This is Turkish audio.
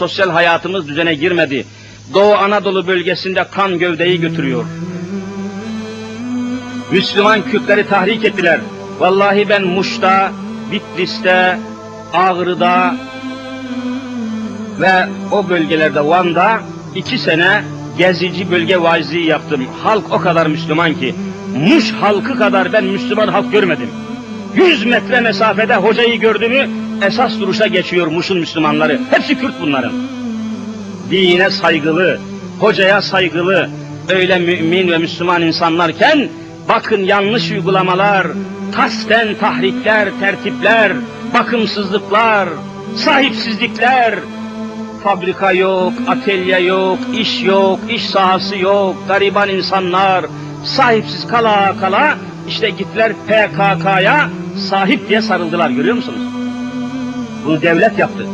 sosyal hayatımız düzene girmedi. Doğu Anadolu bölgesinde kan gövdeyi götürüyor. Müslüman Kürtleri tahrik ettiler. Vallahi ben Muş'ta, Bitlis'te, Ağrı'da ve o bölgelerde Van'da iki sene gezici bölge vaizliği yaptım. Halk o kadar Müslüman ki, Muş halkı kadar ben Müslüman halk görmedim. 100 metre mesafede hocayı gördü mü esas duruşa geçiyor Muş'un Müslümanları. Hepsi Kürt bunların. Dine saygılı, hocaya saygılı, öyle mümin ve Müslüman insanlarken bakın yanlış uygulamalar, kasten tahrikler, tertipler, bakımsızlıklar, sahipsizlikler, fabrika yok, atölye yok, iş yok, iş sahası yok, gariban insanlar, sahipsiz kala kala işte gittiler PKK'ya sahip diye sarıldılar görüyor musunuz? Bunu devlet yaptı.